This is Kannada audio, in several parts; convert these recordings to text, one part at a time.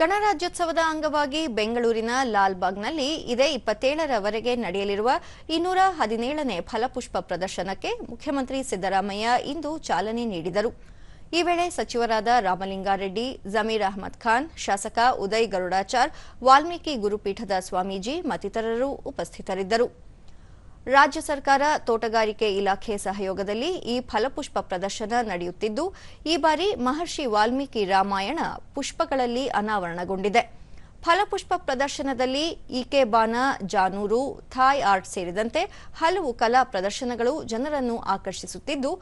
ಗಣರಾಜ್ಯೋತ್ಸವದ ಅಂಗವಾಗಿ ಬೆಂಗಳೂರಿನ ಲಾಲ್ಬಾಗ್ನಲ್ಲಿ ಇದೇ ಇಪ್ಪತ್ತೇಳರವರೆಗೆ ನಡೆಯಲಿರುವ ಇನ್ನೂರ ಹದಿನೇಳನೇ ಫಲಪುಷ್ಪ ಪ್ರದರ್ಶನಕ್ಕೆ ಮುಖ್ಯಮಂತ್ರಿ ಸಿದ್ದರಾಮಯ್ಯ ಇಂದು ಚಾಲನೆ ನೀಡಿದರು. ಈ ವೇಳೆ ಸಚಿವರಾದ ರಾಮಲಿಂಗಾರೆಡ್ಡಿ, ಜಮೀರ್ ಅಹಮದ್ ಖಾನ್, ಶಾಸಕ ಉದಯ್ ಗರುಡಾಚಾರ್, ವಾಲ್ಮೀಕಿ ಗುರುಪೀಠದ ಸ್ವಾಮೀಜಿ ಮತ್ತಿತರರು ಉಪಸ್ಥಿತರಿದ್ದರು. ರಾಜ್ಯ ಸರ್ಕಾರ ತೋಟಗಾರಿಕೆ ಇಲಾಖೆ ಸಹಯೋಗದಲ್ಲಿ ಈ ಫಲಪುಷ್ಪ ಪ್ರದರ್ಶನ ನಡೆಯುತ್ತಿದ್ದು, ಈ ಬಾರಿ ಮಹರ್ಷಿ ವಾಲ್ಮೀಕಿ ರಾಮಾಯಣ ಪುಷ್ಪಗಳಲ್ಲಿ ಅನಾವರಣಗೊಂಡಿದೆ. ಫಲಪುಷ್ಪ ಪ್ರದರ್ಶನದಲ್ಲಿ ಈಕೆಬಾನ ಜಾನೂರು, ಥಾಯ್ ಆರ್ಟ್ ಸೇರಿದಂತೆ ಹಲವು ಕಲಾ ಪ್ರದರ್ಶನಗಳು ಜನರನ್ನು ಆಕರ್ಷಿಸುತ್ತಿದ್ದು,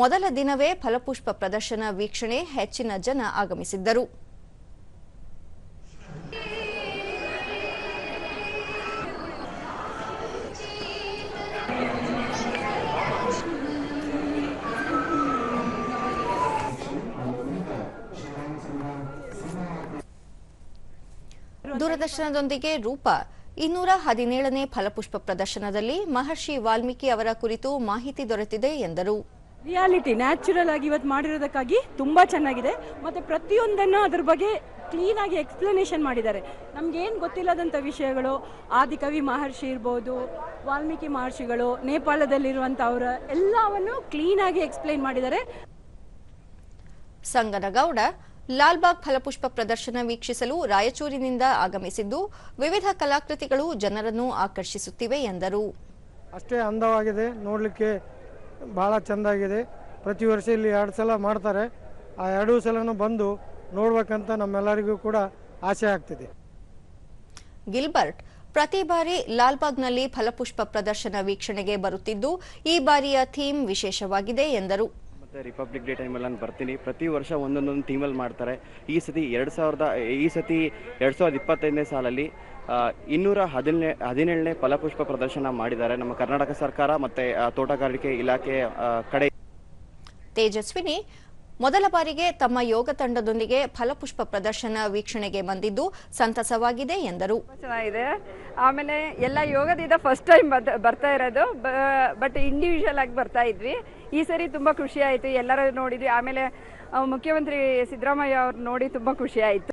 ಮೊದಲ ದಿನವೇ ಫಲಪುಷ್ಪ ಪ್ರದರ್ಶನ ವೀಕ್ಷಣೆ ಹೆಚ್ಚಿನ ಜನ ಆಗಮಿಸಿದ್ದರು. ದೂರದರ್ಶನದೊಂದಿಗೆ ರೂಪ. ಇನ್ನೂರ ಹದಿನೇಳನೇ ಫಲಪುಷ್ಪ ಪ್ರದರ್ಶನದಲ್ಲಿ ಮಹರ್ಷಿ ವಾಲ್ಮೀಕಿ ಅವರ ಕುರಿತು ಮಾಹಿತಿ ದೊರೆತಿದೆ ಎಂದರು. ರಿಯಾಲಿಟಿ ನ್ಯಾಚುರಲ್ ಆಗಿ ಇವತ್ತು ಮಾಡಿರೋದಕ್ಕಾಗಿ ತುಂಬಾ ಚೆನ್ನಾಗಿದೆ. ಮತ್ತೆ ಪ್ರತಿಯೊಂದನ್ನು ಅದ್ರ ಬಗ್ಗೆ ಕ್ಲೀನ್ ಆಗಿ ಎಕ್ಸ್ಪ್ಲನೇಷನ್ ಮಾಡಿದ್ದಾರೆ. ನಮ್ಗೆ ಏನು ಗೊತ್ತಿಲ್ಲದಂಥ ವಿಷಯಗಳು ಆದಿಕವಿ ಮಹರ್ಷಿ ಇರ್ಬೋದು ವಾಲ್ಮೀಕಿ ಮಹರ್ಷಿಗಳು ನೇಪಾಳದಲ್ಲಿರುವಂಥವ್ರ ಎಲ್ಲವನ್ನು ಕ್ಲೀನ್ ಆಗಿ ಎಕ್ಸ್ಪ್ಲೈನ್ ಮಾಡಿದ್ದಾರೆ. ಸಂಗನಗೌಡ ಲಾಲ್ಬಾಗ್ ಫಲಪುಷ್ಪ ಪ್ರದರ್ಶನ ವೀಕ್ಷಿಸಲು ರಾಯಚೂರಿನಿಂದ ಆಗಮಿಸಿದ್ದು ವಿವಿಧ ಕಲಾಕೃತಿಗಳು ಜನರನ್ನು ಆಕರ್ಷಿಸುತ್ತಿವೆ ಎಂದರು. ಅಷ್ಟೇ ಅಂದವಾಗಿದೆ. ನೋಡಲಿಕ್ಕೆ ಬಹಳ ಚೆಂದಾಗಿದೆ. ಪ್ರತಿ ವರ್ಷ ಇಲ್ಲಿ ಎರಡು ಸಲ ಮಾಡ್ತಾರೆ. ಆ ಎರಡೂ ಸಲನೂ ಬಂದು ನೋಡ್ಬೇಕಂತ ನಮ್ಮೆಲ್ಲರಿಗೂ ಕೂಡ ಆಸೆ ಆಗ್ತಿದೆ. ಗಿಲ್ಬರ್ಟ್ ಪ್ರತಿ ಬಾರಿ ಲಾಲ್ಬಾಗ್ನಲ್ಲಿ ಫಲಪುಷ್ಪ ಪ್ರದರ್ಶನ ವೀಕ್ಷಣೆಗೆ ಬರುತ್ತಿದ್ದು ಈ ಬಾರಿಯ ಥೀಮ್ ವಿಶೇಷವಾಗಿದೆ ಎಂದರು. ಮತ್ತೆ ರಿಪಬ್ಲಿಕ್ ಡೇ ಟೈಮಲ್ಲಿ ನಾನು ಬರ್ತೀನಿ. ಪ್ರತಿ ವರ್ಷ ಒಂದೊಂದೊಂದು ಥೀಮಲ್ಲಿ ಮಾಡ್ತಾರೆ. ಈ ಸತಿ ಎರಡು ಸಾವಿರದ, ಈ ಸತಿ ಎರಡು ಸಾವಿರದ ಇಪ್ಪತ್ತೈದನೇ ಸಾಲಲ್ಲಿ ಇನ್ನೂರ ಹದಿನೇ ಹದಿನೇಳನೇ ಫಲಪುಷ್ಪ ಪ್ರದರ್ಶನ ಮಾಡಿದ್ದಾರೆ. ನಮ್ಮ ಕರ್ನಾಟಕ ಸರ್ಕಾರ ಮತ್ತು ತೋಟಗಾರಿಕೆ ಇಲಾಖೆ ಕಡೆ ತೇಜಸ್ವಿನಿ ಮೊದಲ ಬಾರಿಗೆ ತಮ್ಮ ಯೋಗ ತಂಡದೊಂದಿಗೆ ಫಲಪುಷ್ಪ ಪ್ರದರ್ಶನ ವೀಕ್ಷಣೆಗೆ ಬಂದಿದ್ದು ಸಂತಸವಾಗಿದೆ ಎಂದರು. ಚೆನ್ನಾಗಿದೆ ಆಮೇಲೆ ಎಲ್ಲ ಯೋಗದಿಂದ ಫಸ್ಟ್ ಟೈಮ್ ಬರ್ತಾ ಇರೋದು. ಬಟ್ ಇಂಡಿವಿಜುವಲ್ ಆಗಿ ಬರ್ತಾ ಇದ್ವಿ. ಈ ಸರಿ ತುಂಬಾ ಖುಷಿ ಆಯ್ತು. ಎಲ್ಲರೂ ನೋಡಿದ್ವಿ. ಆಮೇಲೆ ಮುಖ್ಯಮಂತ್ರಿ ಸಿದ್ದರಾಮಯ್ಯ ಅವ್ರು ನೋಡಿ ತುಂಬಾ ಖುಷಿ ಆಯಿತು.